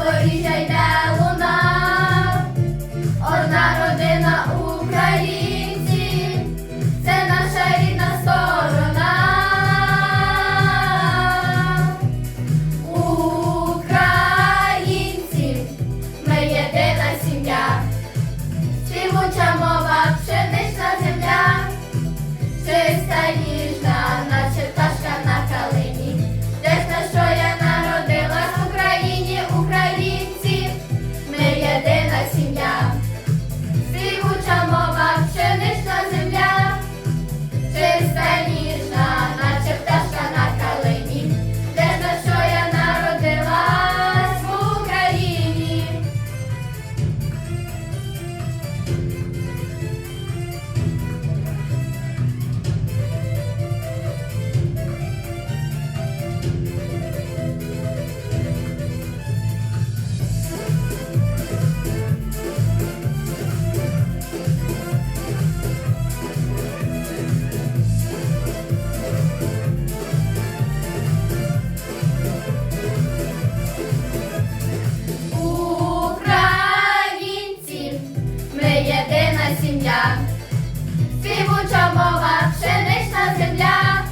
for DJ Dad. сім'я, співуча мова, пшенична земля.